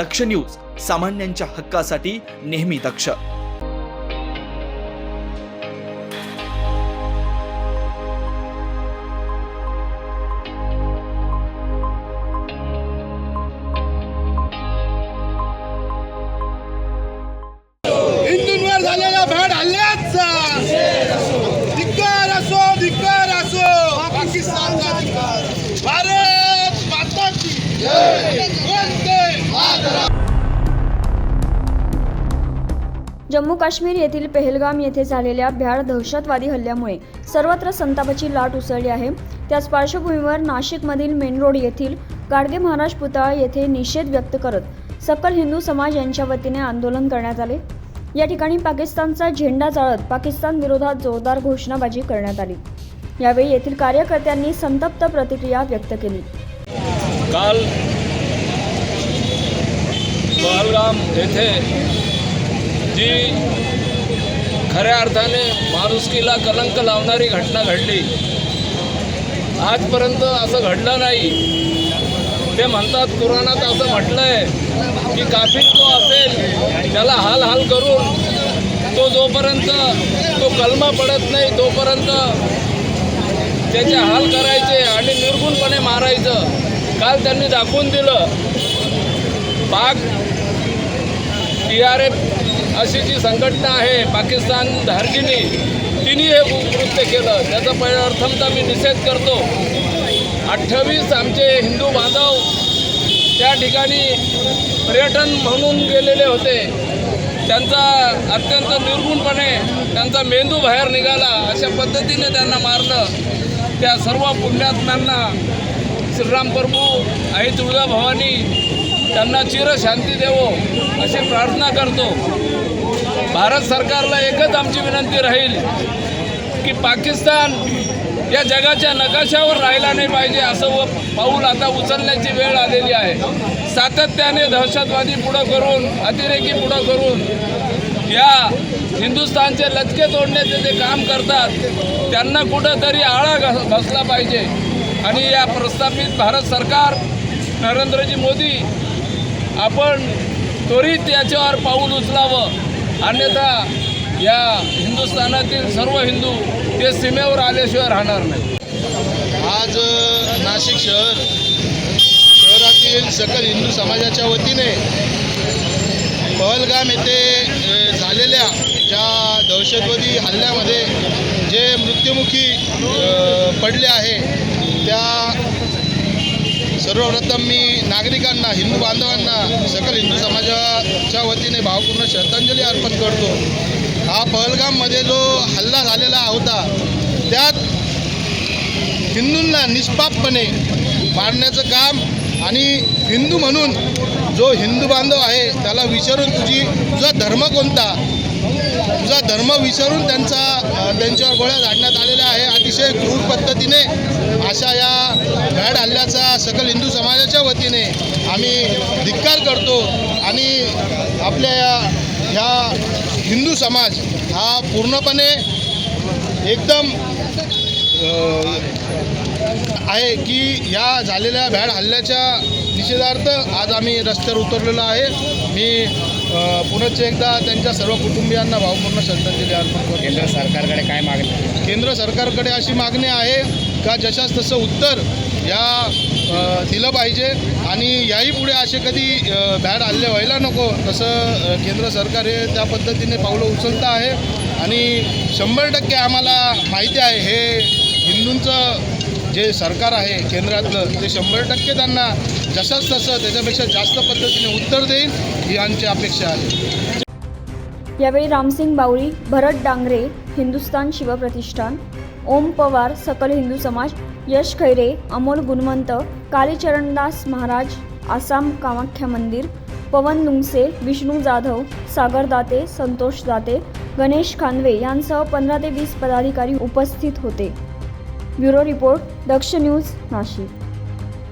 दक्ष news सामान्यांच्या हक्कासाठी नेहमी दक्ष. हिंदूंवर झालेल्या भ्याड हल्ल्याचा धिक्कार असो धिक्कार असो. पाकिस्तानचा धिक्कार. भारत माता की जय. जम्मू काश्मीर येथील पेहलगाम येथे झालेल्या भ्याड दहशतवादी हल्ल्यामुळे सर्वत्र संतापाची लाट उसळली आहे. त्याच पार्श्वभूमीवर नाशिकमधील मेन रोड येथील गाडगे महाराज पुतळा येथे निषेध व्यक्त करत सकल हिंदू समाज यांच्या वतीने आंदोलन करण्यात आले. या ठिकाणी पाकिस्तानचा झेंडा जाळत पाकिस्तान विरोधात जोरदार घोषणाबाजी करण्यात आली. यावेळी येथील कार्यकर्त्यांनी संतप्त प्रतिक्रिया व्यक्त केली. काल पहलगाम येथे जी खऱ्या अर्थाने माणुसकीला कलंक लावणारी घटना घडली. आजपर्यंत असं घडलं नाही. ते म्हणतात कुराणात असं म्हटलं आहे की काफी जो असेल त्याला हाल हाल करून तो जोपर्यंत तो कलमा पडत नाही तोपर्यंत त्याचे हाल करायचे आणि निर्गुणपणे मारायचं. काल त्यांनी दाखवून दिलं. पाक टी आर एफ अशी जी संघटना आहे पाकिस्तान धार्जिनी तिने हे कृत्य केलं. त्याचा प्रथमता मी निषेध करतो. अठ्ठावीस आमचे हिंदू बांधव त्या ठिकाणी पर्यटन म्हणून गेलेले होते. त्यांचा अत्यंत निर्गुणपणे त्यांचा मेंदू बाहेर निघाला. अशा पद्धतीने त्यांना मारलं. त्या सर्व पुण्यात्म्यांना श्रीराम प्रभू आई तुळजा भवानी त्यांना चिरशांती देवो अशी प्रार्थना करतो. भारत सरकारला एकच आमची विनंती राहील की पाकिस्तान या जगाच्या नकाशावर राहिला नाही पाहिजे असं व पाऊल आता उचलण्याची वेळ आलेली आहे. सातत्याने दहशतवादी पुढं करून अतिरेकी पुढं करून या हिंदुस्थानचे लचके तोडण्याचे जे काम करतात त्यांना कुठंतरी आळा घस बसला पाहिजे. आणि या प्रस्थापित भारत सरकार नरेंद्रजी मोदी आपण त्वरित याच्यावर पाऊल उचलावं. अन्यथा या हिंदुस्थानातील सर्व हिंदू ते सीमेवर आल्याशिवाय राहणार नाही. आज नाशिक शहर शहरातील सकल हिंदू समाजाच्या वतीने पहलगाम येथे झालेल्या ज्या दहशतवादी हल्ल्यामध्ये जे मृत्युमुखी पडले आहे त्या सर्वप्रथम मी नागरिकांना हिंदू बांधवांना सकल हिंदू समाजाच्या वतीने भावपूर्ण श्रद्धांजली अर्पण करतो. हा पहलगाममध्ये जो हल्ला झालेला होता त्यात हिंदूंना निष्पापपणे मारण्याचं काम आणि हिंदू म्हणून जो हिंदू बांधव आहे त्याला विचारून तुझी तुझा धर्म कोणता? तुझा धर्म विचारून त्यांचा त्यांच्यावर गोळ्या झाडण्यात आलेल्या आहे. अतिशय क्रूर पद्धतीने अशा या भ्याड हल्ल्याचा सकल हिंदू समाजाच्या वतीने आम्ही धिक्कार करतो आणि आपल्या या- ह्या हिंदू समाज हा पूर्णपणे एकदम आहे की या झालेल्या भ्याड हल्ल्याच्या निषेधार्थ आज आम्ही रस्त्यावर उतरलेलो आहे. मी पुनश्च एकदा त्यांच्या सर्व कुटुंबियांना भावपूर्ण श्रद्धांजली अर्पण करतो. केंद्र सरकारकडे काय मागणी? केंद्र सरकारकडे अशी मागणी आहे का जशास तसं उत्तर या दिलं पाहिजे. आणि याही पुढे असे कधी अ, आले हल्ले व्हायला नको तसं केंद्र सरकार हे त्या पद्धतीने पावलं उचलतं आहे. आणि शंभर टक्के आम्हाला माहिती आहे हे हिंदूंचं जे सरकार आहे केंद्रातलं ते शंभर टक्के त्यांना जसंच तसं त्याच्यापेक्षा जास्त पद्धतीने उत्तर देईल ही आमची अपेक्षा आहे. यावेळी रामसिंग बावरी भरत डांगरे हिंदुस्तान शिवप्रतिष्ठान ओम पवार सकल हिंदू समाज यश खैरे अमोल गुणवंत कालीचरणदास महाराज आसाम कामाख्या मंदिर पवन नुंगसे विष्णू जाधव सागर दाते संतोष दाते गणेश खानवे यांसह पंधरा ते वीस पदाधिकारी उपस्थित होते. Bureau report Daksh news Nashik.